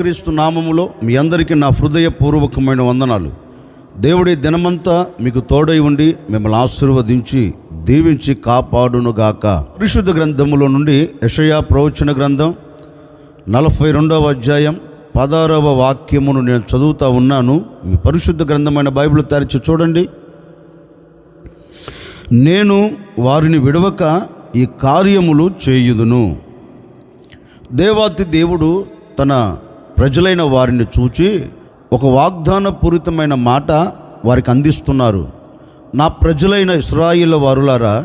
యేసుక్రీస్తు నామములో మీ అందరికీ నా హృదయపూర్వకమైన వందనాలు. దేవుడి దినమంతా మీకు తోడై ఉండి మిమ్మల్ని ఆశీర్వదించి దీవించి కాపాడునుగాక. పరిశుద్ధ గ్రంథములో నుండి యషయా ప్రవచన గ్రంథం నలభై రెండవ అధ్యాయం పదారవ వాక్యమును నేను చదువుతా ఉన్నాను. మీ పరిశుద్ధ గ్రంథమైన బైబిల్ తెరిచి చూడండి. నేను వారిని విడవక ఈ కార్యములు చేయుదును. దేవాతి దేవుడు తన ప్రజలైన వారిని చూచి ఒక వాగ్దానపూరితమైన మాట వారికి అందిస్తున్నారు. నా ప్రజలైన ఇస్రాయిల వారులారా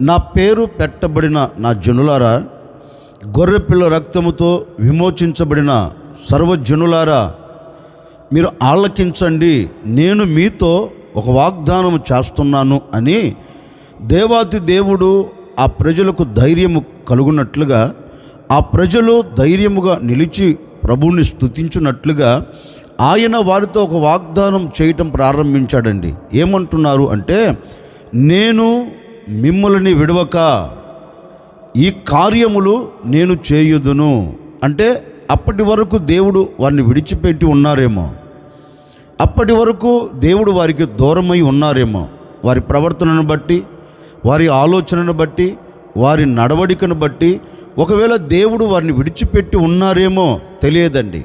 నా పేరు పెట్టబడిన నా జనులారా గొర్రెపిల్ల రక్తముతో విమోచించబడిన సర్వజనులారా మీరు ఆలకించండి నేను మీతో ఒక వాగ్దానం చేస్తున్నాను అని దేవాతి దేవుడు ఆ ప్రజలకు ధైర్యము కలుగునట్లుగా ఆ ప్రజలు ధైర్యముగా నిలిచి ప్రభువుని స్థుతించున్నట్లుగా ఆయన వారితో ఒక వాగ్దానం చేయటం ప్రారంభించాడండి. ఏమంటున్నారు అంటే నేను మిమ్మల్ని విడవక ఈ కార్యములు నేను చేయుదును. అంటే అప్పటి వరకు దేవుడు వారిని విడిచిపెట్టి ఉన్నారేమో. అప్పటి వరకు దేవుడు వారికి దూరమై ఉన్నారేమో. వారి ప్రవర్తనను బట్టి వారి ఆలోచనను బట్టి వారి నడవడికను బట్టి ఒకవేళ దేవుడు వారిని విడిచిపెట్టి ఉన్నారేమో తెలియదండి.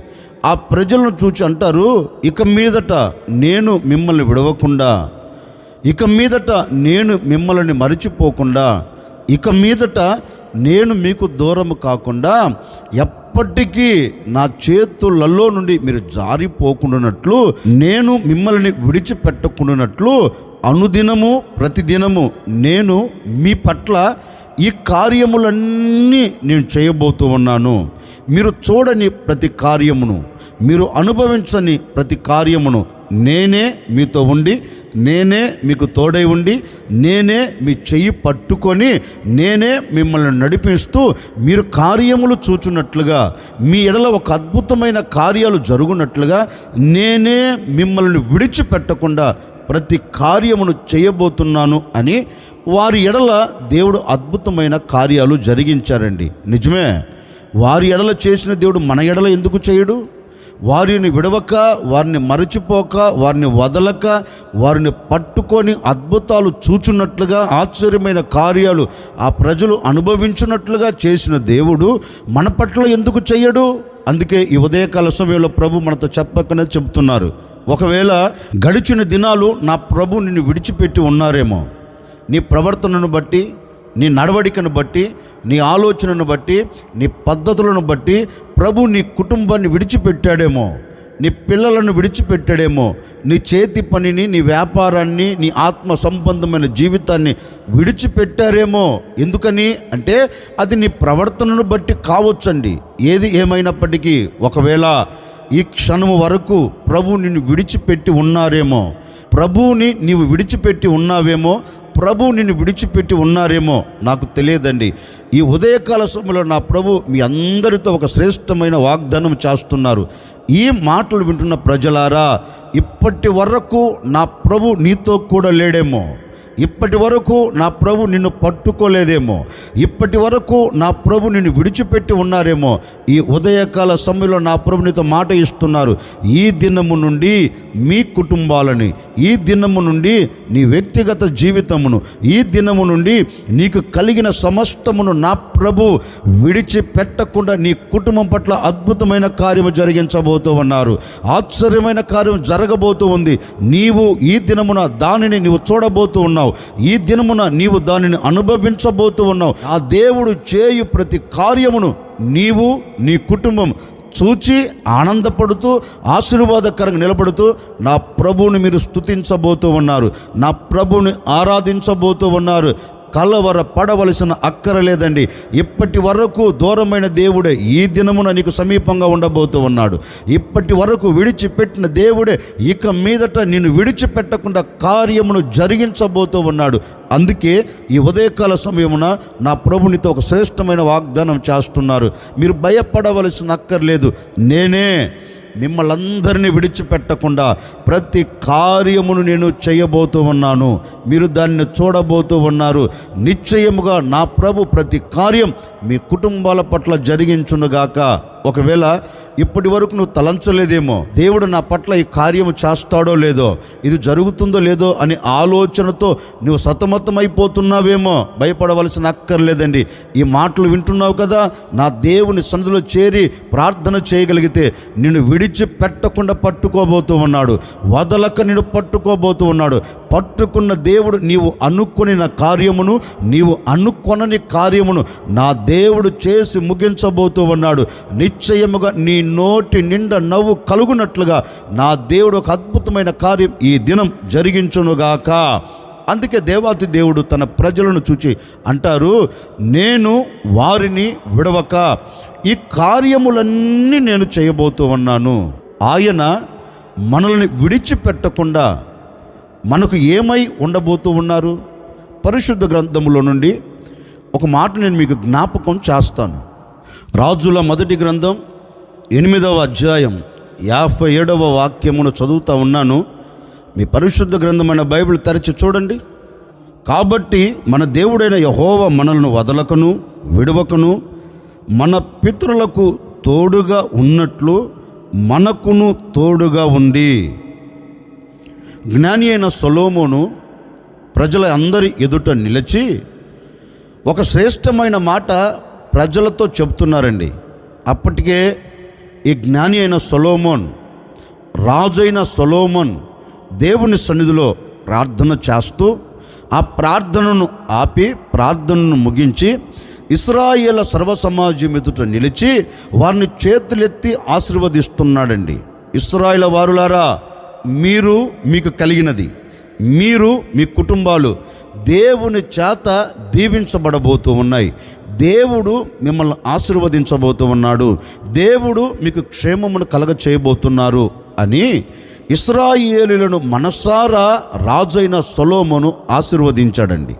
ఆ ప్రజలను చూచి అంటారు ఇక మీదట నేను మిమ్మల్ని విడవకుండా ఇక మీదట నేను మిమ్మల్ని మరిచిపోకుండా ఇక మీదట నేను మీకు దూరము కాకుండా ఎప్పటికీ నా చేతులలో నుండి మీరు జారిపోకుండానట్లు నేను మిమ్మల్ని విడిచిపెట్టకుండానట్లు అనుదినము ప్రతిదినము నేను మీ పట్ల ఈ కార్యములన్నీ నేను చేయబోతూ ఉన్నాను. మీరు చూడని ప్రతి కార్యమును మీరు అనుభవించని ప్రతి కార్యమును నేనే మీతో ఉండి నేనే మీకు తోడై ఉండి నేనే మీ చెయ్యి పట్టుకొని నేనే మిమ్మల్ని నడిపిస్తూ మీరు కార్యములు చూచున్నట్లుగా మీ ఎడల ఒక అద్భుతమైన కార్యాలు జరుగునట్లుగా నేనే మిమ్మల్ని విడిచిపెట్టకుండా ప్రతి కార్యమును చేయబోతున్నాను అని వారి ఎడల దేవుడు అద్భుతమైన కార్యాలు జరిగించారండి. నిజమే? వారి ఎడల చేసిన దేవుడు మన ఎడల ఎందుకు చేయడు? వారిని విడవక వారిని మరచిపోక వారిని వదలక వారిని పట్టుకొని అద్భుతాలు చూచున్నట్లుగా ఆశ్చర్యమైన కార్యాలు ఆ ప్రజలు అనుభవించున్నట్లుగా చేసిన దేవుడు మన పట్ల ఎందుకు చెయ్యడు అందుకే ఈ ఉదయకాల సమయంలో ప్రభు మనతో చెప్పకనే చెబుతున్నారు. ఒకవేళ గడిచిన దినాలు నా ప్రభు నిన్ను విడిచిపెట్టి ఉన్నారేమో నీ ప్రవర్తనను బట్టి నీ నడవడికను బట్టి నీ ఆలోచనను బట్టి నీ పద్ధతులను బట్టి ప్రభు నీ కుటుంబాన్ని విడిచిపెట్టాడేమో నీ పిల్లలను విడిచిపెట్టాడేమో నీ చేతి పనిని నీ వ్యాపారాన్ని నీ ఆత్మ సంబంధమైన జీవితాన్ని విడిచిపెట్టారేమో. ఎందుకని అంటే అది నీ ప్రవర్తనను బట్టి కావచ్చండి. ఏది ఏమైనప్పటికీ ఒకవేళ ఈ క్షణము వరకు ప్రభు నిన్ను విడిచిపెట్టి ఉన్నారేమో? ప్రభువుని నీవు విడిచిపెట్టి ఉన్నావేమో? ప్రభు నిన్ను విడిచిపెట్టి ఉన్నారేమో? నాకు తెలియదండి. ఈ ఉదయకాల సమయంలో నా ప్రభు మీ అందరితో ఒక శ్రేష్టమైన వాగ్దానం చేస్తున్నారు. ఈ మాటలు వింటున్న ప్రజలారా ఇప్పటి వరకు నా ప్రభు నీతో కూడా లేడేమో? ఇప్పటి వరకు నా ప్రభు నిన్ను పట్టుకోలేదేమో. ఇప్పటి వరకు నా ప్రభు నిన్ను విడిచిపెట్టి ఉన్నారేమో. ఈ ఉదయకాల సమయంలో నా ప్రభు నీతో మాట ఇస్తున్నారు. ఈ దినము నుండి మీ కుటుంబాలని ఈ దినము నుండి నీ వ్యక్తిగత జీవితమును ఈ దినము నుండి నీకు కలిగిన సమస్తమును నా ప్రభు విడిచిపెట్టకుండా నీ కుటుంబం పట్ల అద్భుతమైన కార్యము జరిగించబోతూ ఉన్నారు. ఆశ్చర్యమైన కార్యం జరగబోతూ ఉంది. నీవు ఈ దినమున దానిని నీవు చూడబోతూ ఉన్నావు. ఈ దినమున నీవు దానిని అనుభవించబోతూ ఉన్నావు. ఆ దేవుడు చేయు ప్రతి కార్యమును నీవు నీ కుటుంబం చూచి ఆనందపడుతూ ఆశీర్వాదకరంగా నిలబడుతూ నా ప్రభువుని మీరు స్తుతించబోతూ ఉన్నారు. నా ప్రభువుని ఆరాధించబోతూ ఉన్నారు. కలవర పడవలసిన అక్కర లేదండి. ఇప్పటి వరకు దూరమైన దేవుడే ఈ దినమున నీకు సమీపంగా ఉండబోతూ ఉన్నాడు. ఇప్పటి వరకు విడిచిపెట్టిన దేవుడే ఇక మీదట నేను విడిచిపెట్టకుండా కార్యమును జరిగించబోతూ ఉన్నాడు. అందుకే ఈ ఉదయకాల సమయమున నా ప్రభునితో ఒక శ్రేష్టమైన వాగ్దానం చేస్తున్నారు. మీరు భయపడవలసిన అక్కర్లేదు నేనే మిమ్మల్ందరినీ విడిచిపెట్టకుండా ప్రతి కార్యమును నేను చేయబోతూ ఉన్నాను. మీరు దాన్ని చూడబోతూ ఉన్నారు. నిశ్చయముగా నా ప్రభు ప్రతి కార్యం మీ కుటుంబాల పట్ల జరిగించునుగాక. ఒకవేళ ఇప్పటి వరకు నువ్వు తలంచలేదేమో దేవుడు నా పట్ల ఈ కార్యము చేస్తాడో లేదో ఇది జరుగుతుందో లేదో అని ఆలోచనతో నువ్వు సతమతమైపోతున్నావేమో భయపడవలసిన అక్కర్లేదండి. ఈ మాటలు వింటున్నావు కదా నా దేవుని సన్నిధిలో చేరి ప్రార్థన చేయగలిగితే నిన్ను విడిచి పెట్టకుండా పట్టుకోబోతూ ఉన్నాడు వదలక నిన్ను పట్టుకోబోతూ ఉన్నాడు. పట్టుకున్న దేవుడు నీవు అనుకుని కార్యమును నీవు అనుకొనని కార్యమును నా దేవుడు చేసి ముగించబోతూ ఉన్నాడు. నిశ్చయముగా నీ నోటి నిండా నవ్వు కలుగునట్లుగా నా దేవుడు ఒక అద్భుతమైన కార్యం ఈ దినం జరిగించునుగాక. అందుకే దేవాతి దేవుడు తన ప్రజలను చూచి అంటారు నేను వారిని విడవక ఈ కార్యములన్నీ నేను చేయబోతూ ఉన్నాను. ఆయన మనల్ని విడిచిపెట్టకుండా మనకు ఏమై ఉండబోతూ ఉన్నారు? పరిశుద్ధ గ్రంథములో నుండి ఒక మాట నేను మీకు జ్ఞాపకం చేస్తాను. రాజుల మొదటి గ్రంథం ఎనిమిదవ అధ్యాయం యాభై ఏడవ వాక్యమును చదువుతూ ఉన్నాను. మీ పరిశుద్ధ గ్రంథమైన బైబిల్ తెరచి చూడండి. కాబట్టి మన దేవుడైన యహోవ మనల్ని వదలకను విడవకను మన పితరులకు తోడుగా ఉన్నట్లు మనకును తోడుగా ఉండి జ్ఞాని అయిన సొలోమోను ప్రజల అందరి ఎదుట నిలిచి ఒక శ్రేష్టమైన మాట ప్రజలతో చెప్తున్నారండి అప్పటికే ఈ జ్ఞాని అయిన సొలోమోన్ రాజైన సొలోమోన్ దేవుని సన్నిధిలో ప్రార్థన చేస్తూ ఆ ప్రార్థనను ఆపి ప్రార్థనను ముగించి ఇస్రాయేల సర్వసమాజం ఎదుట నిలిచి వారిని చేతులెత్తి ఆశీర్వదిస్తున్నాడండి. ఇస్రాయేల వారులారా మీరు మీకు కలిగినది. మీరు మీ కుటుంబాలు దేవుని చేత దీవించబడబోతూ ఉన్నాయి. దేవుడు మిమ్మల్ని ఆశీర్వదించబోతూ ఉన్నాడు. దేవుడు మీకు క్షేమమును కలగ చేయబోతున్నారు అని ఇస్రాయేలులను మనసారా రాజైన సొలోమును ఆశీర్వదించాడండి.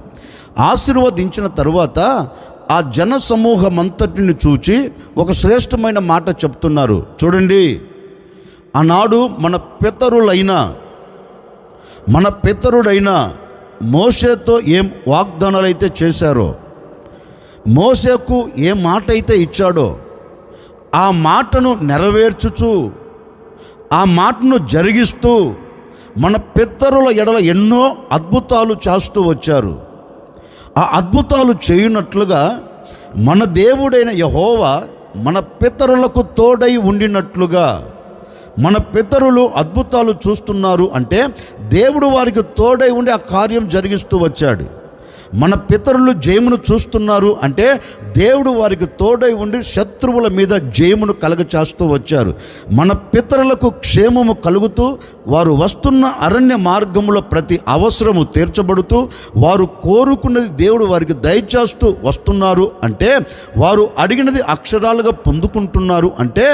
ఆశీర్వదించిన తరువాత ఆ జన సమూహమంతటిని చూచి ఒక శ్రేష్టమైన మాట చెప్తున్నారు. చూడండి. ఆనాడు మన పితరులైన మన పితరుడైన మోషేతో ఏం వాగ్దానాలు అయితే చేశారో మోసేకు ఏ మాట అయితే ఇచ్చాడో ఆ మాటను నెరవేర్చుచు ఆ మాటను జరిగిస్తూ మన పిత్తరుల ఎడల ఎన్నో అద్భుతాలు చేస్తూ వచ్చారు. ఆ అద్భుతాలు చేయునట్లుగా మన దేవుడైన యహోవా మన పితరులకు తోడై ఉండినట్లుగా మన పితరులు అద్భుతాలు చూస్తున్నారు అంటే దేవుడు వారికి తోడై ఉండి ఆ కార్యం జరిగిస్తూ వచ్చాడు. మన పితరులు జయమును చూస్తున్నారు అంటే దేవుడు వారికి తోడై ఉండి శత్రువుల మీద జయమును కలగచేస్తూ వచ్చారు. మన పితరులకు క్షేమము కలుగుతూ వారు వస్తున్న అరణ్య మార్గములో ప్రతి అవసరము తీర్చబడుతూ వారు కోరుకున్నది దేవుడు వారికి దయచేస్తూ వస్తున్నారు అంటే వారు అడిగినది అక్షరాలుగా పొందుకుంటున్నారు అంటే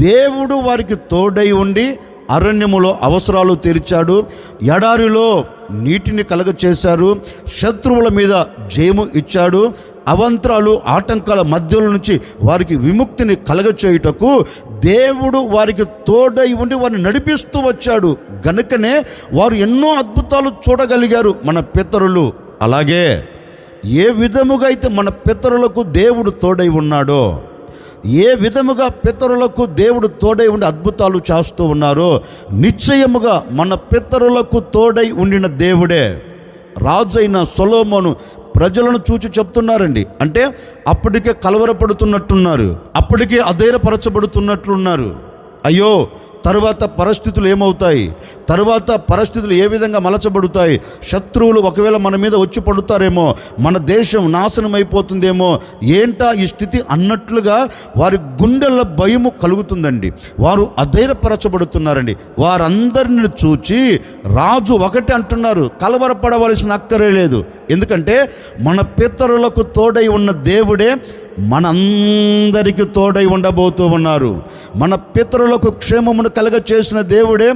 దేవుడు వారికి తోడై ఉండి అరణ్యములో అవసరాలు తీర్చాడు. ఎడారిలో నీటిని కలగచేశారు. శత్రువుల మీద జయము ఇచ్చాడు. అవంతరాలు ఆటంకాల మధ్యలో నుంచి వారికి విముక్తిని కలగచేయుటకు దేవుడు వారికి తోడై ఉండి వారిని నడిపిస్తూ వచ్చాడు. గనుకనే వారు ఎన్నో అద్భుతాలు చూడగలిగారు మన పితరులు. అలాగే ఏ విధముగా అయితే మన పితరులకు దేవుడు తోడై ఉన్నాడో ఏ విధముగా పితరులకు దేవుడు తోడై ఉండి అద్భుతాలు చేస్తూ ఉన్నారో నిశ్చయముగా మన పితరులకు తోడై ఉండిన దేవుడే. రాజైన సొలోమోను ప్రజలను చూచి చెప్తున్నారండి. అంటే అప్పటికే కలవరపడుతున్నట్టున్నారు. అప్పటికే అధైర్యపరచబడుతున్నట్లున్నారు. అయ్యో తర్వాత పరిస్థితులు ఏమవుతాయి? తర్వాత పరిస్థితులు ఏ విధంగా మలచబడుతాయి? శత్రువులు ఒకవేళ మన మీద వచ్చి పడుతారేమో మన దేశం నాశనం అయిపోతుందేమో ఏంటా ఈ స్థితి అన్నట్లుగా వారి గుండెల భయము కలుగుతుందండి. వారు అధైర్యపరచబడుతున్నారండి. వారందరిని చూచి రాజు ఒకటి అంటున్నారు కలవరపడవలసిన అక్కరే లేదు. ఎందుకంటే మన పితరులకు తోడై ఉన్న దేవుడే మనందరికి తోడై ఉండబోతూ ఉన్నారు. మన పితరులకు క్షేమమును కలగ చేసిన దేవుడే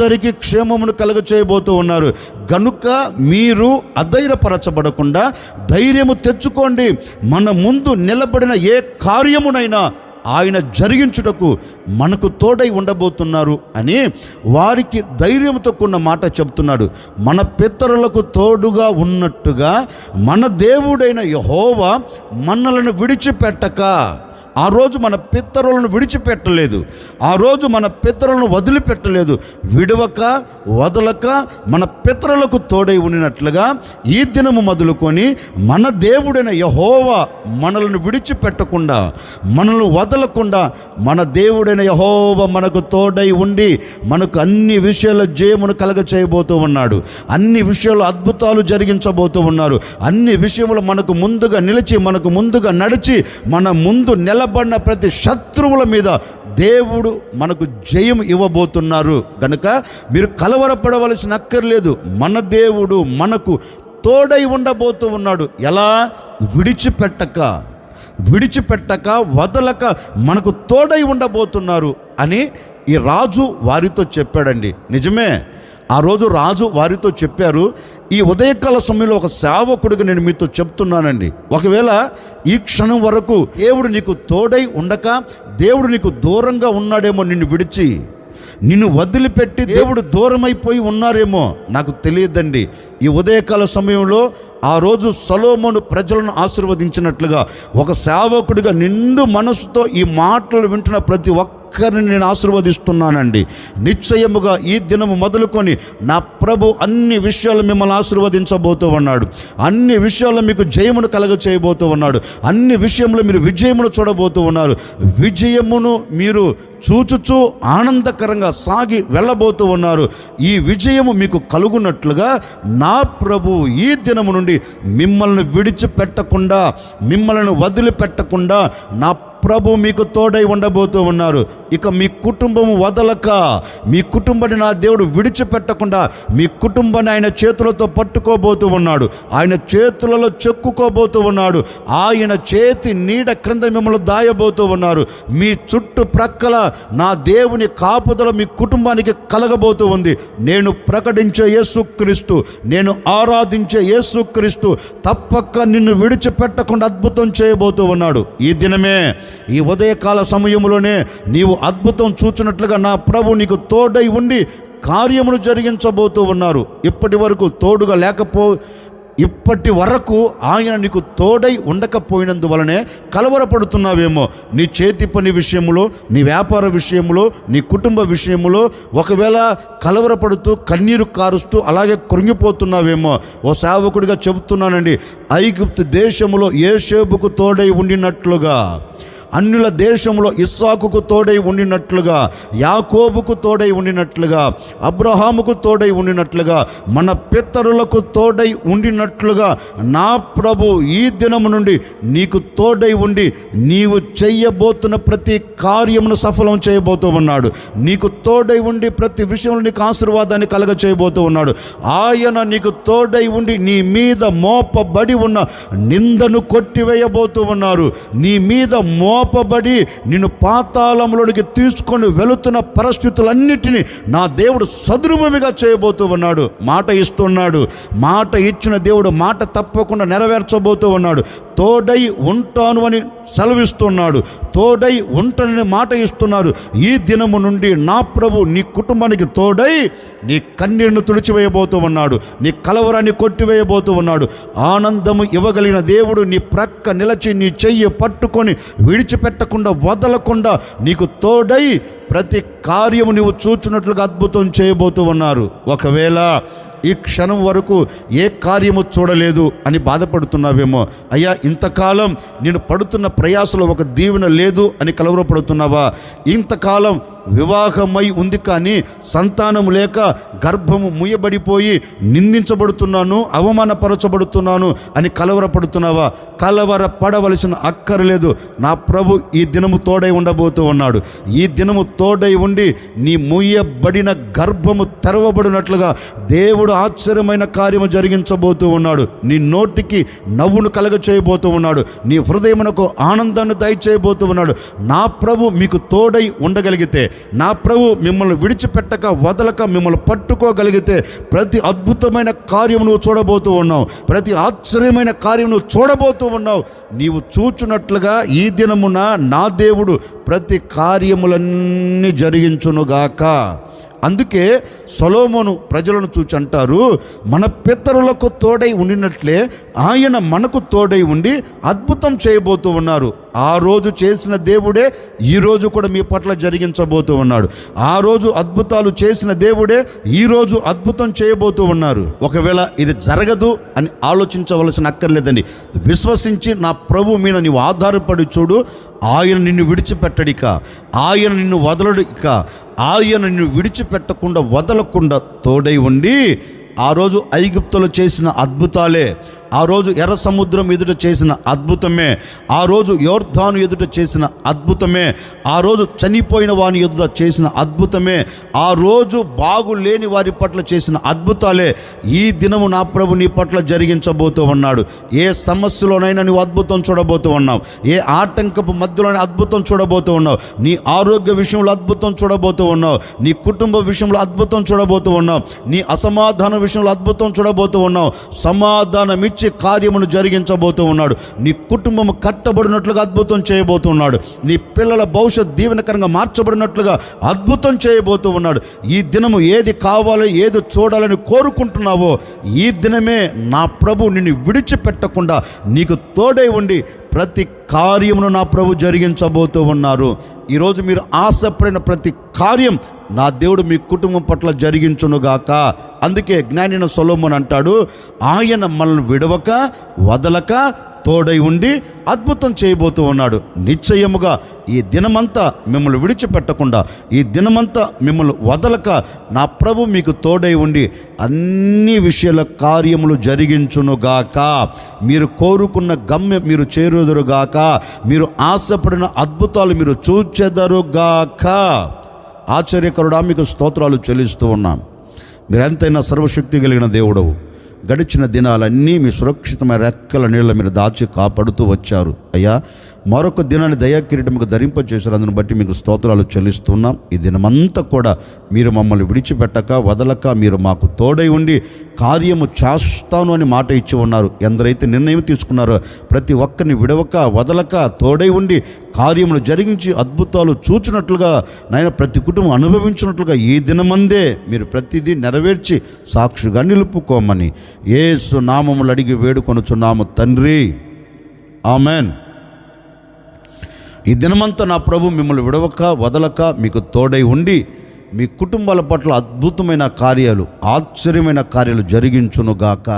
అందరికీ క్షేమమును కలుగ చేయబోతూ ఉన్నారు. గనుక మీరు అధైర్యపరచబడకుండా ధైర్యము తెచ్చుకోండి. మన ముందు నిలబడిన ఏ కార్యమునైనా ఆయన జరిగించుటకు మనకు తోడై ఉండబోతున్నారు అని వారికి ధైర్యంతో కూడిన మాట చెప్తున్నాడు మన పితరులకు తోడుగా ఉన్నట్టుగా మన దేవుడైన యహోవా మనలను విడిచిపెట్టక. ఆ రోజు మన పిత్తరులను విడిచిపెట్టలేదు. ఆ రోజు మన పితరులను వదిలిపెట్టలేదు. విడవక వదలక మన పితరులకు తోడై ఉండినట్లుగా ఈ దినము మొదలుకొని మన దేవుడైన యహోవా మనల్ని విడిచిపెట్టకుండా మనల్ని వదలకుండా మన దేవుడైన యహోవ మనకు తోడై ఉండి మనకు అన్ని విషయాల జయమును కలగ చేయబోతూ ఉన్నాడు. అన్ని విషయాలు అద్భుతాలు జరిగించబోతూ ఉన్నారు. అన్ని విషయములు మనకు ముందుగా నిలిచి మనకు ముందుగా నడిచి మన ముందు నిలబడిన ప్రతి శత్రువుల మీద దేవుడు మనకు జయం ఇవ్వబోతున్నారు. గనుక మీరు కలవరపడవలసిన అక్కర్లేదు. మన దేవుడు మనకు తోడై ఉండబోతూ ఉన్నాడు. ఎలా? విడిచిపెట్టక. విడిచిపెట్టక వదలక మనకు తోడై ఉండబోతున్నారు అని ఈ రాజు వారితో చెప్పాడండి. నిజమే? ఆ రోజు రాజు వారితో చెప్పారు ఈ ఉదయకాల సమయంలో ఒక సేవకుడికి నేను మీతో చెప్తున్నానండి. ఒకవేళ ఈ క్షణం వరకు దేవుడు నీకు తోడై ఉండక దేవుడు నీకు దూరంగా ఉన్నాడేమో నిన్ను విడిచి నిన్ను వదిలిపెట్టి దేవుడు దూరమైపోయి ఉన్నారేమో నాకు తెలియదండి. ఈ ఉదయకాల సమయంలో ఆ రోజు సలోమోను ప్రజలను ఆశీర్వదించినట్లుగా ఒక సేవకుడిగా నిండు మనసుతో ఈ మాటలు వింటున్న ప్రతి ఒక్క ఒక్కరిని నేను ఆశీర్వదిస్తున్నానండి. నిశ్చయముగా ఈ దినము మొదలుకొని నా ప్రభు అన్ని విషయాలు మిమ్మల్ని ఆశీర్వదించబోతూ ఉన్నాడు అన్ని విషయాల్లో మీకు జయమును కలగ చేయబోతూ ఉన్నాడు అన్ని విషయంలో మీరు విజయమును చూడబోతూ ఉన్నారు విజయమును మీరు చూచుచూ ఆనందకరంగా సాగి వెళ్ళబోతూ ఉన్నారు ఈ విజయము మీకు కలుగునట్లుగా నా ప్రభు ఈ దినము నుండి మిమ్మల్ని విడిచిపెట్టకుండా మిమ్మల్ని వదిలిపెట్టకుండా నా ప్రభు మీకు తోడై ఉండబోతూ ఉన్నారు. ఇక మీ కుటుంబం వదలక మీ కుటుంబాన్ని నా దేవుడు విడిచిపెట్టకుండా మీ కుటుంబాన్ని ఆయన చేతులతో పట్టుకోబోతూ ఉన్నాడు. ఆయన చేతులలో చెక్కుకోబోతూ ఉన్నాడు. ఆయన చేతి నీడ క్రింద మిమ్మల్ని దాయబోతూ ఉన్నారు. మీ చుట్టుప్రక్కల నా దేవుని కాపుదల మీ కుటుంబానికి కలగబోతూ ఉంది. నేను ప్రకటించే యేసుక్రీస్తు నేను ఆరాధించే యేసుక్రీస్తు తప్పక నిన్ను విడిచిపెట్టకుండా అద్భుతం చేయబోతూ ఉన్నాడు. ఈ దినమే ఈ ఉదయకాల సమయంలోనే నీవు అద్భుతం చూచినట్లుగా నా ప్రభు నీకు తోడై ఉండి కార్యమును జరిగించబోతూ ఉన్నారు. ఇప్పటి వరకు తోడుగా లేకపో ఇప్పటి వరకు ఆయన నీకు తోడై ఉండకపోయినందువలనే కలవరపడుతున్నావేమో. నీ చేతి పని విషయంలో నీ వ్యాపార విషయంలో నీ కుటుంబ విషయంలో ఒకవేళ కలవరపడుతూ కన్నీరు కారుస్తూ అలాగే కృంగిపోతున్నావేమో. ఓ సేవకుడిగా చెబుతున్నానండి ఐగుప్తు దేశంలో ఏ షేబుకు తోడై ఉండినట్లుగా. అన్యుల దేశంలో ఇస్సాకుకు తోడై ఉండినట్లుగా యాకోబుకు తోడై ఉండినట్లుగా అబ్రహాముకు తోడై ఉండినట్లుగా మన పితరులకు తోడై ఉండినట్లుగా నా ప్రభు ఈ దినము నుండి నీకు తోడై ఉండి నీవు చెయ్యబోతున్న ప్రతి కార్యమును సఫలం చేయబోతూ ఉన్నాడు. నీకు తోడై ఉండి ప్రతి విషయంలో నీకు ఆశీర్వాదాన్ని కలగ చేయబోతూ ఉన్నాడు. ఆయన నీకు తోడై ఉండి నీ మీద మోపబడి ఉన్న నిందను కొట్టివేయబోతూ ఉన్నారు. నీ మీద మో మోపబడి నిన్ను పాతాళంలోనికి తీసుకొని వెళుతున్న పరిస్థితులన్నిటినీ నా దేవుడు సదురుభూమిగా చేయబోతూ ఉన్నాడు. మాట ఇస్తున్నాడు. మాట ఇచ్చిన దేవుడు మాట తప్పకుండా నెరవేర్చబోతూ ఉన్నాడు. తోడై ఉంటాను అని సెలవిస్తున్నాడు. తోడై ఉంటానని మాట ఇస్తున్నారు ఈ దినము నుండి నా ప్రభు నీ కుటుంబానికి తోడై నీ కన్నీరును తుడిచివేయబోతూ ఉన్నాడు. నీ కలవరాన్ని కొట్టివేయబోతూ ఉన్నాడు. ఆనందము ఇవ్వగలిగిన దేవుడు నీ ప్రక్క నిలచి నీ చెయ్యి పట్టుకొని విడిచిపెట్టకుండా వదలకుండా నీకు తోడై ప్రతి కార్యము నీవు చూచున్నట్లుగా అద్భుతం చేయబోతూ ఉన్నారు. ఒకవేళ ఈ క్షణం వరకు ఏ కార్యము చూడలేదు అని బాధపడుతున్నావేమో. అయ్యా ఇంతకాలం నేను పడుతున్న ప్రయాసలో ఒక దీవెన లేదు అని కలవరపడుతున్నావా? ఇంతకాలం వివాహమై ఉంది కానీ సంతానం లేక గర్భము ముయబడిపోయి నిందించబడుతున్నాను అవమానపరచబడుతున్నాను అని కలవరపడుతున్నావా? కలవర పడవలసిన అక్కర్లేదు నా ప్రభు ఈ దినము తోడై ఉండబోతూ ఉన్నాడు. ఈ దినము తోడై ఉండి నీ ముయ్యబడిన గర్భము తెరవబడినట్లుగా దేవుడు ఆశ్చర్యమైన కార్యము జరిగించబోతూ ఉన్నాడు. నీ నోటికి నవ్వును కలగ చేయబోతూ ఉన్నాడు. నీ హృదయమునకు ఆనందాన్ని దయచేయబోతూ ఉన్నాడు. నా ప్రభు మీకు తోడై ఉండగలిగితే నా ప్రభు మిమ్మల్ని విడిచిపెట్టక వదలక మిమ్మల్ని పట్టుకోగలిగితే ప్రతి అద్భుతమైన కార్యం నువ్వు చూడబోతూ ఉన్నావు. ప్రతి ఆశ్చర్యమైన కార్యం నువ్వు చూడబోతూ ఉన్నావు. నీవు చూచున్నట్లుగా ఈ దినమున నా దేవుడు ప్రతి కార్యములన్నీ జరిగించునుగాక. అందుకే సొలోమోను ప్రజలను చూచి అంటారు మన పితరులకు తోడై ఉండినట్లే ఆయన మనకు తోడై ఉండి అద్భుతం చేయబోతూ ఉన్నారు. ఆ రోజు చేసిన దేవుడే ఈ రోజు కూడా మీ పట్ల జరిగించబోతూ ఉన్నాడు. ఆ రోజు అద్భుతాలు చేసిన దేవుడే ఈ రోజు అద్భుతం చేయబోతూ ఉన్నారు. ఒకవేళ ఇది జరగదు అని ఆలోచించవలసిన అక్కర్లేదండి. విశ్వసించి నా ప్రభు మీద నీవు ఆధారపడి చూడు. ఆయన నిన్ను విడిచిపెట్టడిక. ఆయన నిన్ను వదలడిక. ఆయన నిన్ను విడిచిపెట్టకుండా వదలకుండా తోడై ఉండి ఆ రోజు ఐగుప్తులు చేసిన అద్భుతాలే ఆ రోజు ఎర్ర సముద్రం ఎదుట చేసిన అద్భుతమే ఆ రోజు యోర్ధాను ఎదుట చేసిన అద్భుతమే ఆ రోజు చనిపోయిన వాని ఎదుట చేసిన అద్భుతమే ఆ రోజు బాగులేని వారి పట్ల చేసిన అద్భుతాలే ఈ దినము నా ప్రభు నీ పట్ల జరిగించబోతూ ఉన్నాడు. ఏ సమస్యలోనైనా నువ్వు అద్భుతం చూడబోతూ ఉన్నావు. ఏ ఆటంకపు మధ్యలోనే అద్భుతం చూడబోతూ ఉన్నావు. నీ ఆరోగ్య విషయంలో అద్భుతం చూడబోతూ ఉన్నావు. నీ కుటుంబ విషయంలో అద్భుతం చూడబోతూ ఉన్నావు. నీ అసమాధాన విషయంలో అద్భుతం చూడబోతూ ఉన్నావు. సమాధానం ఇచ్చి కార్యమును జరిగించబోతూ ఉన్నాడు. నీ కుటుంబం కట్టబడినట్లుగా అద్భుతం చేయబోతున్నాడు నీ పిల్లల భవిష్యత్ దీవెనకరంగా మార్చబడినట్లుగా అద్భుతం చేయబోతూ ఉన్నాడు. ఈ దినము ఏది కావాలో ఏది చూడాలని కోరుకుంటున్నావో ఈ దినమే నా ప్రభు నిన్ను విడిచిపెట్టకుండా నీకు తోడై ఉండి ప్రతి కార్యమును నా ప్రభు జరిగించబోతూ ఉన్నారు. ఈరోజు మీరు ఆశపడిన ప్రతి కార్యం నా దేవుడు మీ కుటుంబం పట్ల జరిగించునుగాక. అందుకే జ్ఞానిన సొలోమన్ అంటాడు ఆయన మనల్ని విడవక వదలక తోడై ఉండి అద్భుతం చేయబోతూ ఉన్నాడు. నిశ్చయముగా ఈ దినమంతా మిమ్మల్ని విడిచిపెట్టకుండా ఈ దినమంతా మిమ్మల్ని వదలక నా ప్రభు మీకు తోడై ఉండి అన్ని విషయాల కార్యములు జరిగించునుగాక. మీరు కోరుకున్న గమ్యం మీరు చేరుదురుగాక. మీరు ఆశపడిన అద్భుతాలు మీరు చూచెదరుగాక. ఆశ్చర్యకరుడా మీకు స్తోత్రాలు చెల్లిస్తూ ఉన్నాం. మీరెంతైనా సర్వశక్తి కలిగిన దేవుడవు. గడిచిన దినాలన్నీ మీ సురక్షితమైన రెక్కల నీళ్ళ మీరు దాచి కాపాడుతూ వచ్చారు. అయ్యా మరొక దినాన్ని దయాకిరీటముకు ధరింపచేశారు అందుని బట్టి మీకు స్తోత్రాలు చెల్లిస్తున్నాం. ఈ దినమంతా కూడా మీరు మమ్మల్ని విడిచిపెట్టక వదలక మీరు మాకు తోడై ఉండి కార్యము చేస్తాను అని మాట ఇచ్చి ఉన్నారు. ఎందరైతే నిర్ణయం తీసుకున్నారో ప్రతి ఒక్కరిని విడవక వదలక తోడై ఉండి కార్యములు జరిగించి అద్భుతాలు చూచినట్లుగా నాయన ప్రతి కుటుంబం అనుభవించినట్లుగా ఈ దినమందే మీరు ప్రతిదీ నెరవేర్చి సాక్షిగా నిలుపుకోమని ఏసు నామములు అడిగి వేడుకొనుచున్నాము తండ్రి. ఆమెన్. ఈ దినమంతా నా ప్రభు మిమ్మల్ని విడవక వదలక మీకు తోడై ఉండి మీ కుటుంబాల పట్ల అద్భుతమైన కార్యాలు ఆశ్చర్యమైన కార్యాలు జరిగించునుగాక.